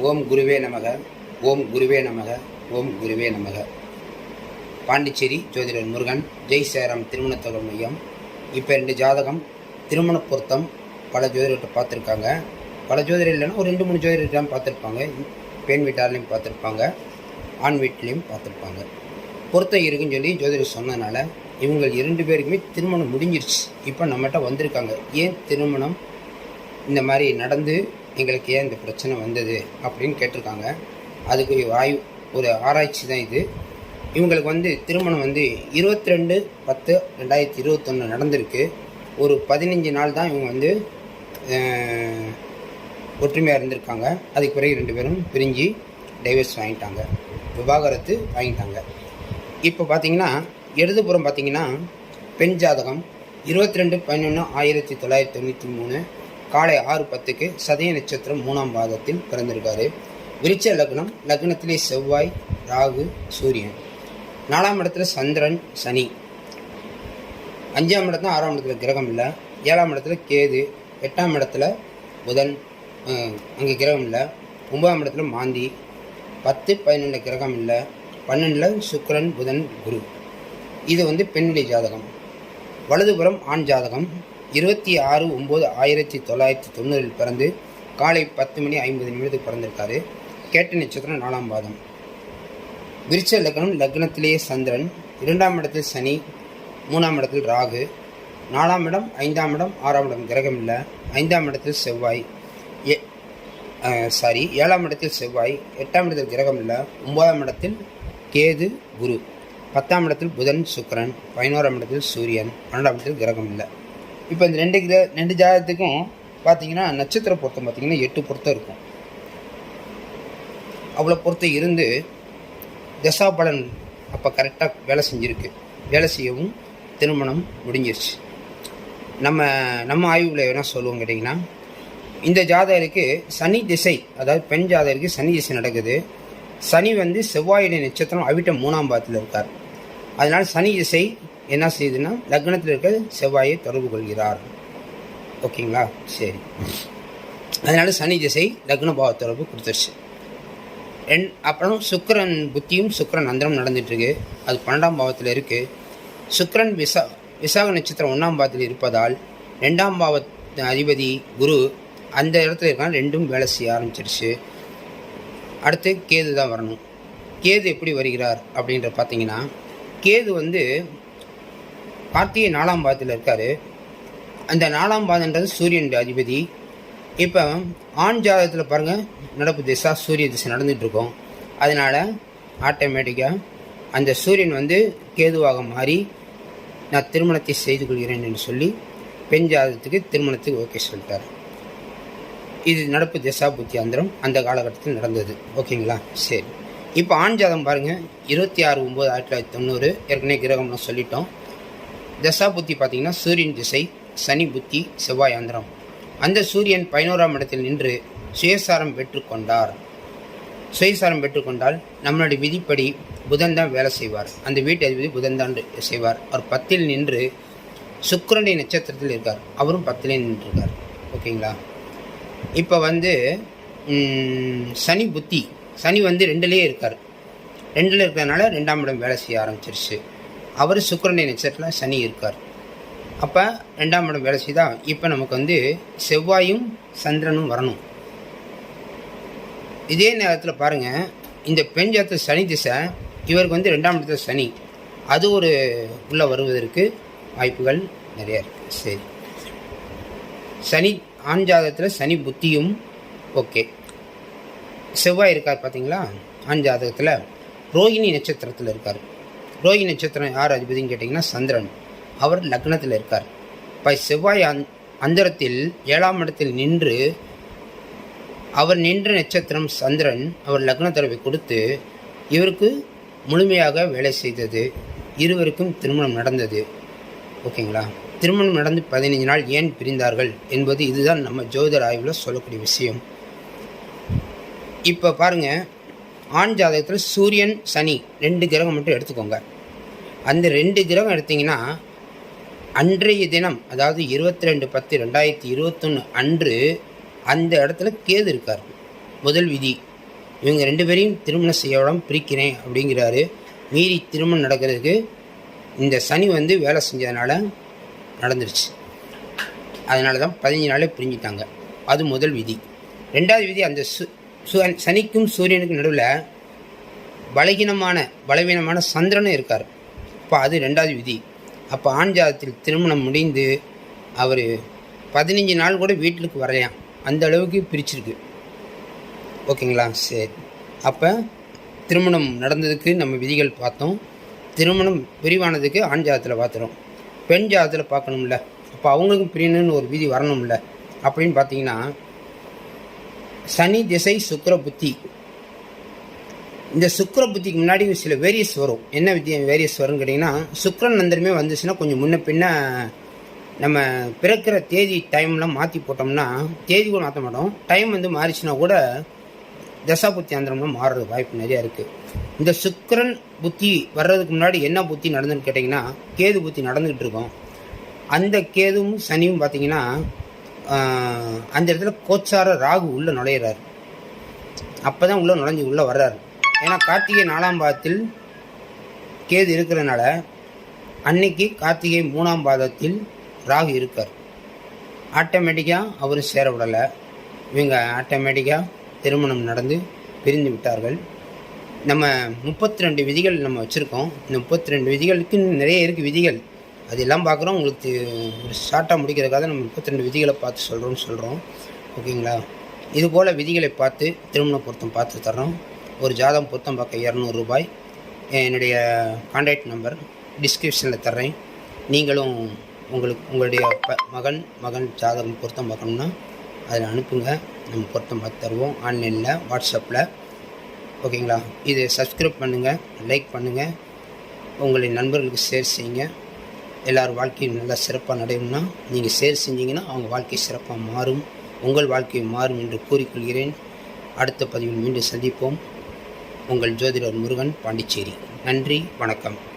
ஓம் குருவே நமக ஓம் குருவே நமக ஓம் குருவே நமக. பாண்டிச்சேரி ஜோதிடர் முருகன் ஜெய் சேரம் திருமணத்தொகை மையம். இப்போ ரெண்டு ஜாதகம் திருமண பொருத்தம் பல ஜோதிடர்கிட்ட பார்த்துருக்காங்க. பல ஜோதிடர் இல்லைன்னா ஒரு ரெண்டு மூணு ஜோதிடர்கிட்ட பார்த்துருப்பாங்க. பெண் வீட்டார்லேயும் பார்த்துருப்பாங்க ஆண் வீட்லேயும் பார்த்துருப்பாங்க. பொருத்தம் இருக்குன்னு சொல்லி ஜோதிடர் சொன்னதுனால இவங்க இரண்டு பேருக்குமே திருமணம் முடிஞ்சிருச்சு. இப்போ நம்மகிட்ட வந்திருக்காங்க. ஏன் திருமணம் இந்த மாதிரி நடந்து எங்களுக்கு ஏன் இந்த பிரச்சனை வந்தது அப்படின்னு கேட்டிருக்காங்க. அதுக்கு வாயு ஒரு ஆராய்ச்சி தான் இது. இவங்களுக்கு வந்து திருமணம் வந்து இருபத்தி ரெண்டு பத்து ரெண்டாயிரத்தி இருபத்தொன்று நடந்திருக்கு. ஒரு பதினஞ்சு நாள் தான் இவங்க வந்து ஒற்றுமையாக இருந்திருக்காங்க. அதுக்கு பிறகு ரெண்டு பேரும் பிரிஞ்சு டைவர்ஸ் வாங்கிட்டாங்க. விவாகரத்து வாங்கிட்டாங்க. இப்போ பார்த்தீங்கன்னா இடதுபுறம் பார்த்தீங்கன்னா பெண் ஜாதகம் இருபத்தி ரெண்டு பதினொன்று ஆயிரத்தி தொள்ளாயிரத்தி தொண்ணூற்றி மூணு காலை ஆறு பத்துக்கு சதய நட்சத்திரம் மூணாம் பாதத்தில் பிறந்திருக்காரு. விருச்ச லக்னம் லக்னத்திலே செவ்வாய் ராகு சூரியன். நாலாம் இடத்துல சந்திரன் சனி. அஞ்சாம் இடத்துல ஆறாம் இடத்துல கிரகம் இல்லை. ஏழாம் இடத்துல கேது. எட்டாம் இடத்துல புதன். அங்கே கிரகம் இல்லை. ஒன்பதாம் இடத்துல மாந்தி. பத்து பதினொன்று கிரகம் இல்லை. பன்னெண்டில் சுக்கரன் புதன் குரு. இது வந்து பெண்ணுடைய ஜாதகம். வலதுபுறம் ஆண் ஜாதகம். இருபத்தி ஆறு ஒம்பது ஆயிரத்தி தொள்ளாயிரத்தி தொண்ணூறில் பிறந்து காலை பத்து மணி ஐம்பது நிமிடத்துக்கு பிறந்திருக்காரு. கேட்ட நட்சத்திரம் நாலாம் பாதம். விருச்ச லக்னம் லக்னத்திலேயே சந்திரன் இரண்டாம் இடத்தில் சனி மூணாம் இடத்தில் ராகு நாலாம் இடம் ஐந்தாம் இடம் ஆறாம் இடம் கிரகம் இல்லை. ஐந்தாம் இடத்தில் செவ்வாய் ஏ சாரி ஏழாம் இடத்தில் செவ்வாய் எட்டாம் இடத்தில் கிரகம் இல்லை. ஒன்பதாம் இடத்தில் கேது குரு. பத்தாம் இடத்தில் புதன் சுக்கரன். பதினோராம் இடத்தில் சூரியன். பன்னெண்டாம் இடத்தில் கிரகம் இல்லை. இப்போ இந்த ரெண்டு கிர ரெண்டு ஜாதகத்துக்கும் பார்த்தீங்கன்னா நட்சத்திர பொருத்தம் பார்த்தீங்கன்னா எட்டு பொருத்தம் இருக்கும். அவ்வளோ பொருத்தம் இருந்து தசாபலன் அப்போ கரெக்டாக வேலை செஞ்சுருக்கு. வேலை செய்யவும் திருமணம் முடிஞ்சிருச்சு. நம்ம நம்ம ஆய்வில் என்ன சொல்லுவோம் கேட்டிங்கன்னா இந்த ஜாதகருக்கு சனி திசை அதாவது பெண் ஜாதகருக்கு சனி திசை நடக்குது. சனி வந்து செவ்வாயுடைய நட்சத்திரம் அவிட்ட மூணாம் பாதத்தில் இருக்கார். அதனால் சனி திசை என்ன செய்யுதுன்னா லக்னத்தில் இருக்க செவ்வாயை தொடர்பு கொள்கிறார். ஓகேங்களா? சரி. அதனால் சனி திசை லக்ன பாவ தொடர்பு கொடுத்துருச்சு. ரெண் அப்புறம் சுக்கரன் புத்தியும் சுக்கரன் அந்தரம் நடந்துட்டு அது பன்னெண்டாம் பாவத்தில் இருக்குது சுக்கிரன் விசா விசாக நட்சத்திரம் ஒன்றாம் பாவத்தில் இருப்பதால் ரெண்டாம் பாவ அதிபதி குரு அந்த இடத்துல இருக்கான் ரெண்டும் வேலை செய்ய ஆரம்பிச்சிருச்சு. அடுத்து கேது தான் வரணும். கேது எப்படி வருகிறார் அப்படின்ற பார்த்தீங்கன்னா கேது வந்து கார்த்திகை நாலாம் பாதத்தில் இருக்கார். அந்த நாலாம் பாதன்றது சூரியனுடைய அதிபதி. இப்போ ஆண் ஜாதகத்தில் பாருங்கள் நடப்பு திசா சூரிய திசை நடந்துகிட்டு இருக்கோம் அதனால் ஆட்டோமேட்டிக்காக அந்த சூரியன் வந்து கேதுவாக மாறி நான் திருமணத்தை செய்து கொள்கிறேன் என்று சொல்லி பெண் ஜாதகத்துக்கு திருமணத்துக்கு ஓகே சொல்லிட்டார். இது நடப்பு திசா புத்தி அந்த காலகட்டத்தில் நடந்தது. ஓகேங்களா சரி. இப்போ ஆண் ஜாதகம் பாருங்கள் இருபத்தி ஆறு ஒம்பது ஆயிரத்தி தொள்ளாயிரத்தி தொண்ணூறு ஏற்கனவே கிரகம்னு சொல்லிட்டோம். தசா புத்தி பார்த்தீங்கன்னா சூரியன் திசை சனி புத்தி செவ்வாய் அந்தரம் அந்த சூரியன் பதினோராம் இடத்தில் நின்று சுயசாரம் பெற்றுக்கொண்டார் சுயசாரம் பெற்றுக்கொண்டால் நம்மளுடைய விதிப்படி புதன் தான் வேலை செய்வார். அந்த வீட்டு அதிபதி புதன் தான் செய்வார். அவர் பத்தில் நின்று சுக்கரனுடைய நட்சத்திரத்தில் இருக்கார். அவரும் பத்திலே நின்றுருக்கார். ஓகேங்களா? இப்போ வந்து சனி புத்தி. சனி வந்து ரெண்டுலேயே இருக்கார். ரெண்டில் இருக்கிறதுனால ரெண்டாம் இடம் வேலை செய்ய ஆரம்பிச்சிருச்சு. அவர் சுக்கரனை நட்சத்திரத்தில் சனி இருக்கார். அப்போ ரெண்டாம் இடம் வேலை செய்தால் இப்போ நமக்கு வந்து செவ்வாயும் சந்திரனும் வரணும். இதே நேரத்தில் பாருங்கள் இந்த பெண் ஜாத்த சனி திசை இவருக்கு வந்து ரெண்டாம் இடத்துல சனி. அது ஒரு உள்ளே வருவதற்கு வாய்ப்புகள் நிறையா இருக்குது சரி. சனி ஆண் ஜாதகத்தில் சனி புத்தியும் ஓகே. செவ்வாய் இருக்கார் பார்த்தீங்களா ஆண் ஜாதகத்தில் ரோகிணி நட்சத்திரத்தில் இருக்கார். ரோஹி நட்சத்திரம் யார் அதிபதினு கேட்டிங்கன்னா சந்திரன். அவர் லக்னத்தில் இருக்கார். இப்போ செவ்வாய் அந் அந்தரத்தில் ஏழாம் இடத்தில் நின்று அவர் நின்ற நட்சத்திரம் சந்திரன் அவர் லக்ன தொடர்பை கொடுத்து இவருக்கு முழுமையாக வேலை செய்தது. இருவருக்கும் திருமணம் நடந்தது. ஓகேங்களா? திருமணம் நடந்து பதினைஞ்சு நாள் ஏன் பிரிந்தார்கள் என்பது இதுதான் நம்ம ஜோதிடர் ஆய்வில் சொல்லக்கூடிய விஷயம். இப்போ பாருங்க ஆண் ஜாதகத்தில் சூரியன் சனி ரெண்டு கிரகம் மட்டும் எடுத்துக்கோங்க. அந்த ரெண்டு கிரகம் எடுத்தீங்கன்னா அன்றைய தினம் அதாவது இருபத்தி ரெண்டு பத்து ரெண்டாயிரத்தி இருபத்தொன்று அன்று அந்த இடத்துல கேது இருக்கார். முதல் விதி இவங்க ரெண்டு பேரையும் திருமணம் செய்யவிடம் பிரிக்கிறேன் அப்படிங்கிறாரு. மீறி திருமணம் நடக்கிறதுக்கு இந்த சனி வந்து வேலை செஞ்சதுனால நடந்துருச்சு. அதனால தான் பதினஞ்சு நாளே பிரிஞ்சிட்டாங்க. அது முதல் விதி. ரெண்டாவது விதி அந்த சு சு- சனிக்கும் சூரியனுக்கும் நடுவில் பலகீனமான பலவீனமான சந்திரனும் இருக்கார். அப்போ அது ரெண்டாவது விதி. அப்போ ஆண் ஜாதத்தில் திருமணம் முடிந்து அவர் பதினஞ்சு நாள் கூட வீட்டுக்கு வரலையாம். அந்த அளவுக்கு பிரிச்சிருக்கு. ஓகேங்களா? சரி. அப்போ திருமணம் நடந்ததுக்கு நம்ம விதிகள் பார்த்தோம். திருமணம் விரிவானதுக்கு ஆண் ஜாதத்தில் பார்த்துறோம். பெண் ஜாதத்தில் பார்க்கணும்ல. அப்போ அவங்களுக்கும் பிரியணும்னு ஒரு விதி வரணும்ல. அப்படின்னு பார்த்தீங்கன்னா சனி திசை சுக்கிர புத்தி. இந்த சுக்கர புத்திக்கு முன்னாடி சில வேரியஸ் வரும். என்ன வித்திய வேரியஸ் வரும்னு கேட்டிங்கன்னா சுக்கிரன் நந்தரமே வந்துச்சுன்னா கொஞ்சம் முன்ன பின்ன நம்ம பிறக்கிற தேதி டைம்லாம் மாற்றி போட்டோம்னா தேதி கூட மாற்ற மாட்டோம். டைம் வந்து மாறிச்சுன்னா கூட தசாபுத்தி அந்தரம்லாம் மாறுறது வாய்ப்பு நிறையா இருக்குது இந்த சுக்கரன் புத்தி வர்றதுக்கு முன்னாடி என்ன புத்தி நடந்துன்னு கேட்டிங்கன்னா கேது புத்தி நடந்துக்கிட்டு இருக்கோம். அந்த கேதுவும் சனியும் பார்த்தீங்கன்னா அந்த இடத்துல கோச்சார ராகு உள்ளே நுழையிறாரு. அப்போ தான் உள்ளே நுழைஞ்சு உள்ளே வர்றாரு. ஏன்னா கார்த்திகை நாலாம் பாதத்தில் கேது இருக்கிறதுனால அன்னைக்கு கார்த்திகை மூணாம் பாதத்தில் ராகு இருக்கார். ஆட்டோமேட்டிக்காக அவரும் சேர விடலை. இவங்க ஆட்டோமேட்டிக்காக திருமணம் நடந்து பிரிந்து விட்டார்கள். நம்ம முப்பத்தி ரெண்டு விதிகள் நம்ம வச்சுருக்கோம். இந்த முப்பத்தி ரெண்டு விதிகளுக்கு நிறைய இருக்குது விதிகள். அதெல்லாம் பார்க்குறோம் உங்களுக்கு ஒரு ஷார்ட்டாக முடிக்கிறதுக்காக நம்ம முப்பத்தி ரெண்டு விதிகளை பார்த்து சொல்கிறோம்னு சொல்கிறோம் ஓகேங்களா? இது போல் விதிகளை பார்த்து திருமண பொருத்தம் பார்த்து தர்றோம். ஒரு ஜாதகம் பொருத்தம் பார்க்க இரநூறு ரூபாய். என்னுடைய கான்டாக்ட் நம்பர் டிஸ்கிரிப்ஷனில் தர்றேன். நீங்களும் உங்களுக்கு உங்களுடைய ப மகன் மகன் ஜாதகம் பொருத்தம் பார்க்கணுன்னா அதில் அனுப்புங்க. நம்ம பொருத்தம் பார்த்து தருவோம். ஆன்லைனில் வாட்ஸ்அப்பில் ஓகேங்களா? இதை சப்ஸ்கிரைப் பண்ணுங்கள் லைக் பண்ணுங்கள் உங்களுடைய நண்பர்களுக்கு ஷேர் செய்யுங்க. எல்லோரும் வாழ்க்கையும் நல்லா சிறப்பாக நடையணும்னா நீங்கள் ஷேர் செஞ்சீங்கன்னா அவங்க வாழ்க்கை சிறப்பாக மாறும். உங்கள் வாழ்க்கை மாறும் என்று கூறிக்கொள்கிறேன். அடுத்த பதிவில் மீண்டும் சந்திப்போம். உங்கள் ஜோதிடர் முருகன் பாண்டிச்சேரி. நன்றி வணக்கம்.